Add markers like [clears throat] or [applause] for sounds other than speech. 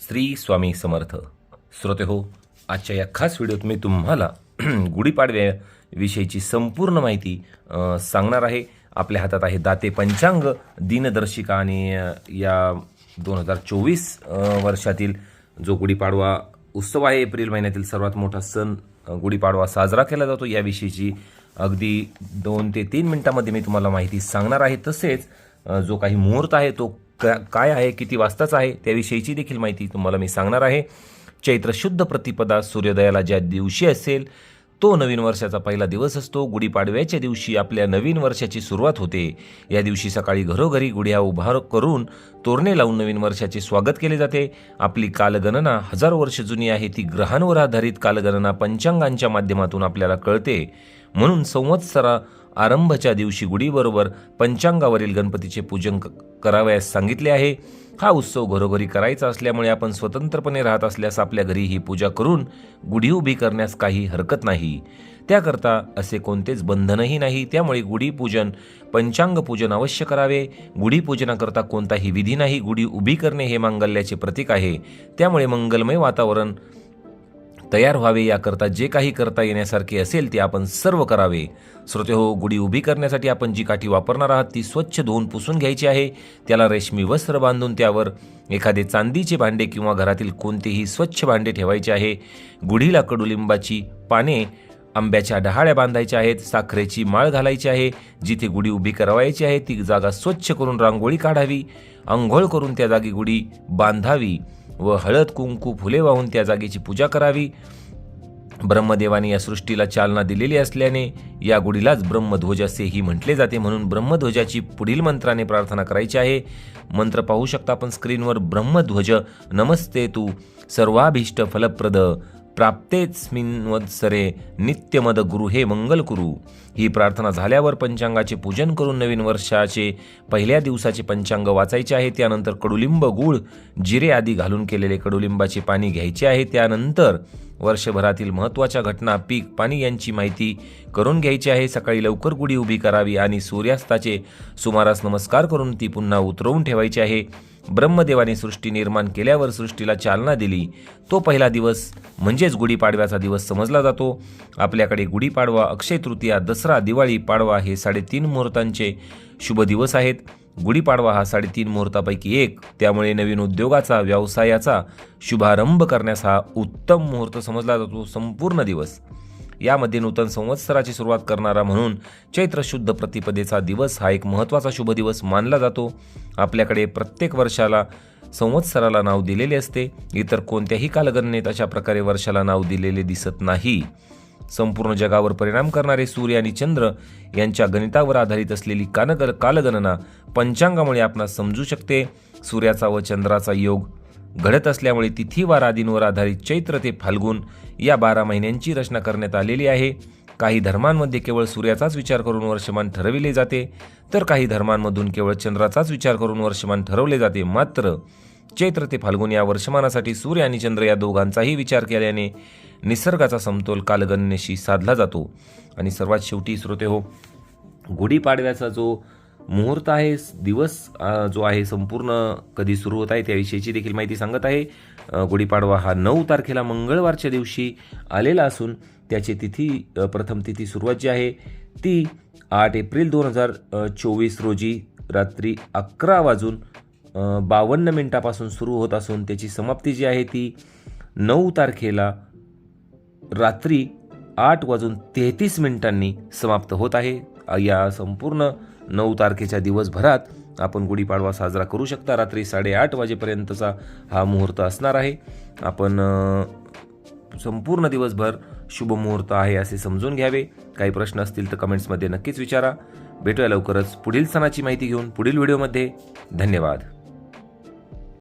श्री स्वामी समर्थ. श्रोते हो आजच्या या खास व्हिडिओत मी तुम्हाला [clears throat] गुढीपाडव्याविषयीची संपूर्ण माहिती सांगणार आहे. आपल्या हातात आहे दाते पंचांग दिनदर्शिका आणि या दोन हजार चोवीस वर्षातील जो गुढीपाडवा उत्सव आहे एप्रिल महिन्यातील सर्वात मोठा सण गुढीपाडवा साजरा केला जातो. याविषयीची अगदी दोन ते तीन मिनटामध्ये मी तुम्हाला माहिती सांगणार आहे. तसेच जो काही मुहूर्त आहे तो काय आहे किती वाजताच आहे त्याविषयीची देखील माहिती तुम्हाला मी सांगणार आहे. चैत्र शुद्ध प्रतिपदा सूर्योदयाला ज्या दिवशी असेल तो नवीन वर्षाचा पहिला दिवस असतो. गुढीपाडव्याच्या दिवशी आपल्या नवीन वर्षाची सुरुवात होते. या दिवशी सकाळी घरोघरी गुढ्या उभार करून तोरणे लावून नवीन वर्षाचे स्वागत केले जाते. आपली कालगणना हजारो वर्ष जुनी आहे. ती ग्रहांवर आधारित कालगणना पंचांगांच्या माध्यमातून आपल्याला कळते. म्हणून संवत्सरा आरंभच्या दिवशी गुढीबरोबर पंचांगावरील गणपतीचे पूजन क- करावयास सांगितले आहे. हा उत्सव घरोघरी करायचा असल्यामुळे आपण स्वतंत्रपणे राहत असल्यास आपल्या घरी ही पूजा करून गुढी उभी करण्यास काही हरकत नाही. त्याकरता असे कोणतेच बंधनही नाही. त्यामुळे गुढीपूजन पंचांग पूजन अवश्य करावे. गुढीपूजनाकरता कोणताही विधी नाही. गुढी उभी करणे हे मांगल्याचे प्रतीक आहे. त्यामुळे मंगलमय वातावरण तयार व्हावे याकरता जे काही करता येण्यासारखे असेल ते आपण सर्व करावे. श्रोते हो गुढी उभी करण्यासाठी आपण जी काठी वापरणार आहात ती स्वच्छ धुवून पुसून घ्यायची आहे. त्याला रेशमी वस्त्र बांधून त्यावर एखादे चांदीचे भांडे किंवा घरातील कोणतेही स्वच्छ भांडे ठेवायचे आहे. गुढीला कडुलिंबाची पाने आंब्याच्या डहाळ्या बांधायच्या आहेत साखरेची माळ घालायची आहे. जिथे गुढी उभी करवायची आहे ती जागा स्वच्छ करून रांगोळी काढावी. आंघोळ करून त्या जागी गुढी बांधावी. व हळद कुंकू फुले वाहून त्या जागेची पूजा करावी. ब्रह्मदेवाने या सृष्टीला चालना दिलेली असल्याने या गुढीलाच ब्रह्मध्वज असेही म्हटले जाते. म्हणून ब्रह्मध्वजाची पुढील मंत्राने प्रार्थना करायची आहे. मंत्र पाहू शकता आपण स्क्रीनवर ब्रह्मध्वज. नमस्ते तू सर्वाभीष्ट फलप्रद. प्राप्तेस्मिन्वत्सरे नित्यमद गुरु हे मंगल कुरु. ही प्रार्थना झाल्यावर पंचांगाचे पूजन करून नवीन वर्षाचे पहिल्या दिवसाचे पंचांग वाचायचे आहे. त्यानंतर कडुलिंब गूळ जिरे आदी घालून केलेले कडुलिंबाचे पाणी घ्यायचे आहे. त्यानंतर वर्षभरातील महत्त्वाच्या घटना पीक पाणी यांची माहिती करून घ्यायची आहे. सकाळी लवकर गुढी उभी करावी आणि सूर्यास्ताचे सुमारास नमस्कार करून ती पुन्हा उतरवून ठेवायची आहे. ब्रह्मदेवाने सृष्टी निर्माण केल्यावर सृष्टीला चालना दिली. तो पहिला दिवस म्हणजेच गुढीपाडव्याचा दिवस समजला जातो. आपल्याकडे गुढीपाडवा अक्षय तृतीया दसरा दिवाळी पाडवा हे साडेतीन मुहूर्तांचे शुभ दिवस आहेत. गुढीपाडवा हा साडेतीन मुहूर्तापैकी एक. त्यामुळे नवीन उद्योगाचा व्यवसायाचा शुभारंभ करण्यास हा उत्तम मुहूर्त समजला जातो संपूर्ण दिवस. यामध्ये नूतन संवत्सराची सुरुवात करणारा म्हणून चैत्र शुद्ध प्रतिपदेचा दिवस हा एक महत्त्वाचा शुभ दिवस मानला जातो. आपल्याकडे प्रत्येक वर्षाला संवत्सराला नाव दिलेले असते. इतर कोणत्याही कालगणनेत अशा प्रकारे वर्षाला नाव दिलेले दिसत नाही. संपूर्ण जगावर परिणाम करणारे सूर्य आणि चंद्र यांच्या गणितावर आधारित असलेली कानग कालगणना पंचांगामुळे आपणास समजू शकते. सूर्याचा व चंद्राचा योग घडत असल्यामुळे तिथीवार आदींवर आधारित चैत्र ते फाल्गुन या बारा महिन्यांची रचना करण्यात आलेली आहे. काही धर्मांमध्ये केवळ सूर्याचाच विचार करून वर्षमान ठरविले जाते. तर काही धर्मांमधून केवळ चंद्राचाच विचार करून वर्षमान ठरवले जाते. मात्र चैत्र ते फाल्गुन या वर्षमानासाठी सूर्य आणि चंद्र या दोघांचाही विचार केल्याने निसर्गाचा समतोल कालगणनेशी साधला जातो. आणि सर्वात शेवटी श्रोते हो गुढीपाडव्याचा जो मुहूर्त आहे दिवस जो आहे संपूर्ण कधी सुरू होत आहे त्याविषयीची देखील माहिती सांगत आहे. गुढीपाडवा हा नऊ तारखेला मंगळवारच्या दिवशी आलेला असून त्याची तिथी प्रथम तिथी सुरुवात जी आहे ती आठ एप्रिल दोन हजार चोवीस रोजी रात्री अकरा वाजून बावन्न मिनिटापासून सुरू होत असून त्याची समाप्ती जी आहे ती नऊ तारखेला रात्री आठ वाजून तेहतीस मिनिटांनी समाप्त होत आहे. या संपूर्ण नऊ तारखेच्या दिवसभरात आपण गुढीपाडवा साजरा करू शकता. रात्री साडेआठ वाजेपर्यंतचा हा मुहूर्त असणार आहे. आपण संपूर्ण दिवसभर शुभ मुहूर्त आहे असे समजून घ्यावे. काही प्रश्न असतील तर कमेंट्समध्ये नक्कीच विचारा. भेटूया लवकरच पुढील सणाची माहिती घेऊन पुढील व्हिडिओमध्ये. धन्यवाद.